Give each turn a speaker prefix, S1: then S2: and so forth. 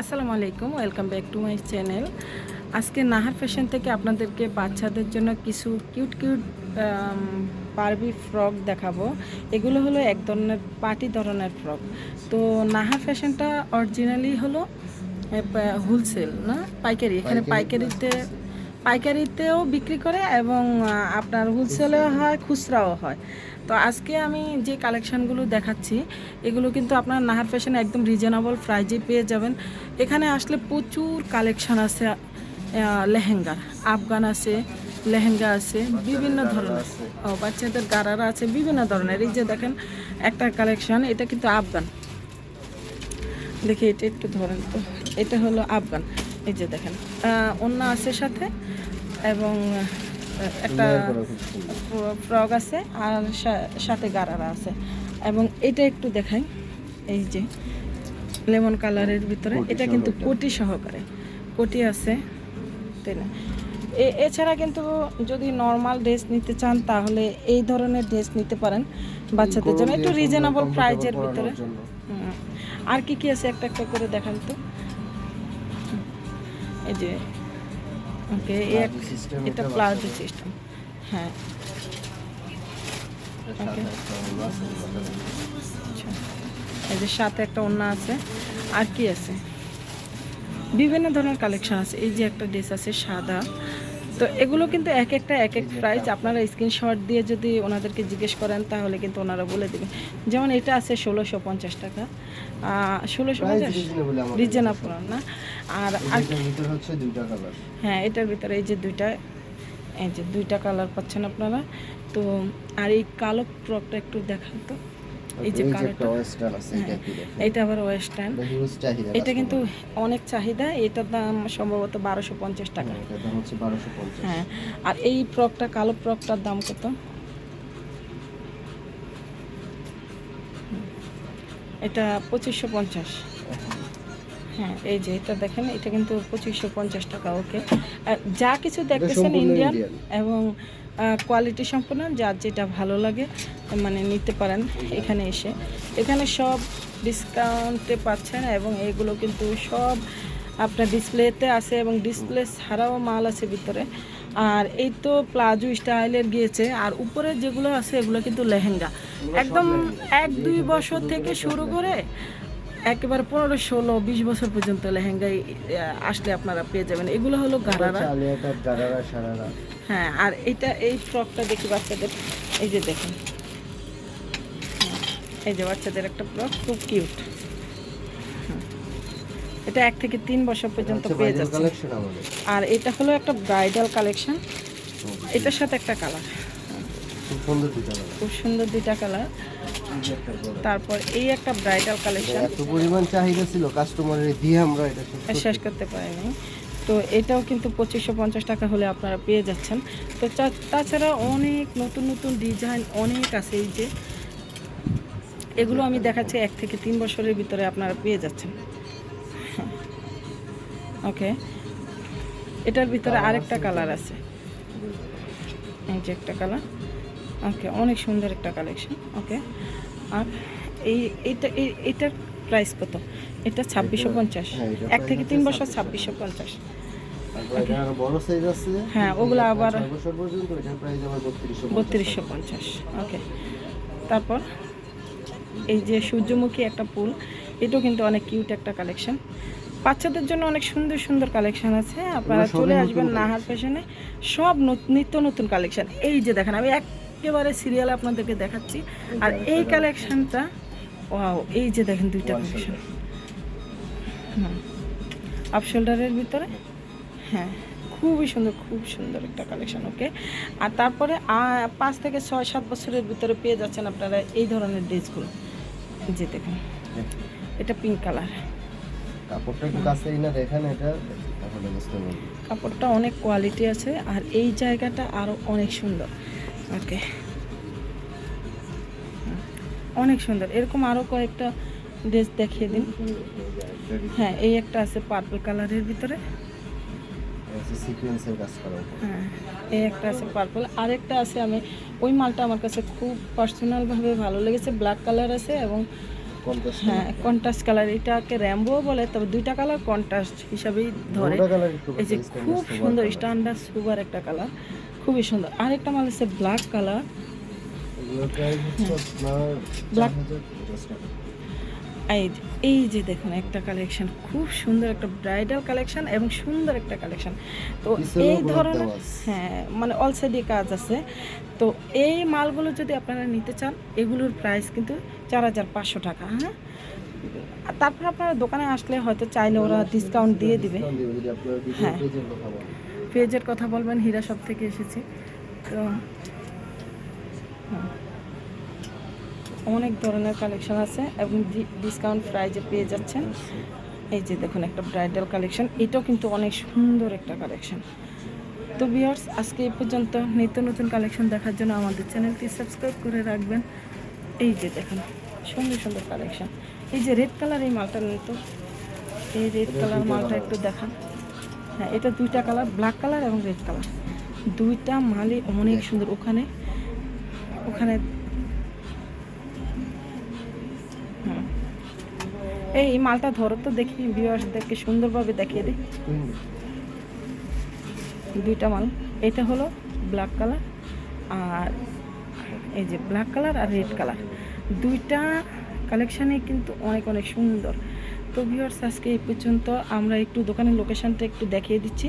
S1: আসসালামু আলাইকুম welcome back to my channel. আজকে নাহার ফ্যাশন থেকে আপনাদেরকে বাচ্চাদের জন্য কিছু কিউট কিউট পারবি ফ্রক দেখাবো। এগুলো হলো এক ধরনের পার্টি ধরনের ফ্রক। তো নাহার ফ্যাশনটা অরিজিনালি হলো হোলসেল না? পাইকারি। এখানে পাইকারিতে পাইকারিতেও বিক্রি করে এবং আপনার হোলসেলেও হয় খুচরাও হয়। তো আজকে আমি যে কালেকশানগুলো দেখাচ্ছি এগুলো কিন্তু আপনার নাহার ফ্যাশনে একদম রিজনেবল প্রাইজে পেয়ে যাবেন। এখানে আসলে প্রচুর কালেকশান আছে আহ, লেহেঙ্গার আফগান আছে লেহেঙ্গা আছে বিভিন্ন ধরনের। ও বাচ্চাদের গারারা আছে বিভিন্ন ধরনের। এই যে দেখেন একটা কালেকশন এটা কিন্তু আফগান। দেখি এটা একটু ধরেন তো। এটা হলো আফগান। এই যে দেখেন অন্য আছে সাথে এবং একটা ফ্রক আছে আর সাথে গারারা আছে। এবং এটা একটু দেখাই এই যে লেমন কালারের ভিতরে এটা কিন্তু কোটি সহকারে। কোটি আছে তাই না? এছাড়া কিন্তু যদি নর্মাল ড্রেস নিতে চান তাহলে এই ধরনের ড্রেস নিতে পারেন বাচ্চাদের জন্য। একটু রিজনেবল প্রাইজের ভিতরে। আর কি কি আছে? একটা একটা করে দেখান তো। এই যে ওকে এটা প্লাজো সিস্টেম হ্যাঁ। আচ্ছা এই যে সাথে একটা ওড়না আছে আর কি আছে? বিভিন্ন ধরনের কালেকশন আছে এই যে একটা ড্রেস আছে সাদা তো এগুলো কিন্তু এক একটা এক এক প্রাইস আপনারা স্ক্রিনশট দিয়ে যদি ওনাদেরকে জিজ্ঞেস করেন তাহলে কিন্তু ওনারা বলে দেবেন যেমন এটা আছে ষোলোশো পঞ্চাশ টাকা। ষোলোশো পঞ্চাশ? রিজনেবল না। আর হ্যাঁ এটার ভিতরে এই যে দুইটা এই যে দুইটা কালার পাচ্ছেন আপনারা। তো আর এই কালো ফ্রকটা একটু দেখান তো। এই যে
S2: এটা
S1: আবার ওয়েস্টার্ন
S2: এটা
S1: কিন্তু অনেক চাহিদা এটার দাম সম্ভবত বারোশো পঞ্চাশ টাকা।
S2: পঞ্চাশ।
S1: হ্যাঁ আর এই ফ্রকটা কালো ফ্রকটার দাম কত? এটা পঁচিশশো পঞ্চাশ। হ্যাঁ এই যে এটা দেখেন এটা কিন্তু পঁচিশশো পঞ্চাশ টাকা ওকে। যা কিছু দেখতেছেন ইন্ডিয়ান এবং কোয়ালিটি সম্পূর্ণ যার যেটা ভালো লাগে মানে নিতে পারেন এখানে এসে। এখানে সব ডিসকাউন্টে পাচ্ছেন এবং এগুলো কিন্তু সব আপনার ডিসপ্লেতে আছে এবং ডিসপ্লে ছাড়াও মাল আছে ভিতরে। আর এই তো প্লাজো স্টাইলের গিয়েছে, আর উপরে যেগুলো আছে এগুলো কিন্তু লেহেঙ্গা। একদম এক দুই বছর থেকে শুরু করে একেবারে পনেরো ষোলো বিশ বছর পর্যন্ত লেহেঙ্গায় আহ, আসলে আপনারা পেয়ে যাবেন। এগুলো হলো গারারা। হ্যাঁ আর এটা এই ফ্রকটা দেখি বাচ্চাদের। এই যে দেখেন। এই যে বাচ্চাদের একটা ফ্রক খুব কিউট এটা এক থেকে তিন বছর পর্যন্ত পেয়ে যাচ্ছে আর এটা হলো একটা ব্রাইডাল কালেকশন এটার সাথে একটা কালার
S2: খুব সুন্দর দুইটা কালার
S1: খুব সুন্দর দুইটা কালার তারপর এই একটা ব্রাইডাল কালেকশন
S2: এত পরিমাণ চাহিদা ছিল কাস্টমারের দিয়ে আমরা এটা শেষ করতে-
S1: পারিনি। তো এটাও কিন্তু পঁচিশশো পঞ্চাশ টাকা হলে আপনারা পেয়ে যাচ্ছেন। তো তাছাড়া অনেক নতুন নতুন ডিজাইন অনেক আছে এই যে। এগুলো আমি দেখাচ্ছি এক থেকে তিন বছরের ভিতরে আপনারা পেয়ে যাচ্ছেন। ওকে। এটার ভিতরে আরেকটা কালার আছে। এই যে একটা কালার ওকে অনেক সুন্দর একটা কালেকশন ওকে আর এই এইটা এই- এইটার প্রাইস কত? এটা ছাব্বিশশো পঞ্চাশ।
S2: হ্যাঁ,
S1: এক থেকে তিন বছর ছাব্বিশশো পঞ্চাশ।
S2: এটা
S1: হ্যাঁ, ওগুলো আবার-
S2: এটার বত্রিশশো
S1: পঞ্চাশ। ওকে তারপর এই যে সূর্যমুখী একটা ফুল এটাও কিন্তু অনেক কিউট একটা কালেকশন বাচ্চাদের জন্য অনেক সুন্দর সুন্দর কালেকশন আছে। আপনারা চলে আসবেন নাহার ফ্যাশনে সব নত- নিত্য নতুন কালেকশন এই যে দেখেন আমি একেবারে সিরিয়াল আপনাদেরকে দেখাচ্ছি। আর এই কালেকশনটা ওয়াও এই যে দেখেন দুইটা কালেকশন হুম। আপ শোল্ডারের ভিতরে? হ্যাঁ খুবই সুন্দর খুব সুন্দর একটা কালেকশন ওকে আর তারপরে পাঁচ থেকে ছয় সাত বছরের ভিতরে পেয়ে যাচ্ছেন আপনারা এই ধরনের ড্রেসগুলো। যে দেখুন এটা পিঙ্ক কালার
S2: কাপড়টা একটু কাছে না দেখেন এটা
S1: কাপড়টা অনেক কোয়ালিটি আছে আর এই জায়গাটা আরও অনেক সুন্দর। ওকে অনেক সুন্দর। এরকম আরও কয়েকটা ড্রেস দেখিয়ে দিন। হ্যাঁ এই একটা আছে পার্পল কালারের ভিতরে। হ্যাঁ এই একটা আছে পার্পল আরেকটা আছে আমি ওই মালটা আমার কাছে খুব পার্সোনালভাবে ভালো লেগেছে। ব্ল্যাক কালার আছে এবং হ্যাঁ কন্ট্রাস্ট কালার এটাকে র্যাম্বো বলে তবে দুইটা কালার কন্ট্রাস্ট হিসাবেই ধরে। এই যে খুব সুন্দর স্ট্যান্ডার্ড সুপার একটা কালার খুবই সুন্দর। আরেকটা মাল আছে ব্ল্যাক কালার
S2: এগুলোর প্রাইস হচ্ছে আপনার
S1: Black-
S2: 4050 টাকা
S1: এই যে- এই যে দেখুন একটা কালেকশন খুব সুন্দর একটা ব্রাইডাল কালেকশন এবং সুন্দর একটা কালেকশন তো এই ধরনের হ্যাঁ মানে অল সাইডে কাজ আছে। তো এই মালগুলো যদি আপনারা নিতে চান এগুলোর প্রাইস কিন্তু চার হাজার পাঁচশো টাকা হ্যাঁ? আর তারপর আপনারা দোকানে আসলে হয়তো চাইলে ওরা ডিসকাউন্ট দিয়ে দিবে। হ্যাঁ।
S2: পেজের কথা
S1: বলবেন হীরা সব থেকে এসেছি। তো অনেক ধরনের কালেকশন আছে এবং ডিসকাউন্ট প্রাইজে পেয়ে যাচ্ছেন। এই যে দেখুন একটা ব্রাইডাল কালেকশন এটাও কিন্তু অনেক সুন্দর একটা কালেকশন তো ভিউয়ার্স আজকে এই পর্যন্ত। নিত্য নতুন কালেকশন দেখার জন্য আমাদের চ্যানেলটি সাবস্ক্রাইব করে রাখবেন। এই যে দেখুন সুন্দর সুন্দর কালেকশন এই যে রেড কালার এই মালটা নিত এই রেড কালার মালটা একটু দেখান। হ্যাঁ এটা দুইটা কালার ব্ল্যাক কালার এবং রেড কালার। দুইটা মালই অনেক সুন্দর। ওখানে ওখানে এই মালটা ধরো তো দেখি, ভিউয়ার্সদেরকে সুন্দরভাবে দেখিয়ে দিই। দুইটা মাল। এটা হলো ব্ল্যাক কালার আর এই যে ব্ল্যাক কালার আর রেড কালার। দুইটা কালেকশানে কিন্তু অনেক অনেক সুন্দর। তো ভিউয়ার্স আজকে এই পর্যন্ত আমরা একটু দোকানের লোকেশানটা একটু দেখিয়ে দিচ্ছি।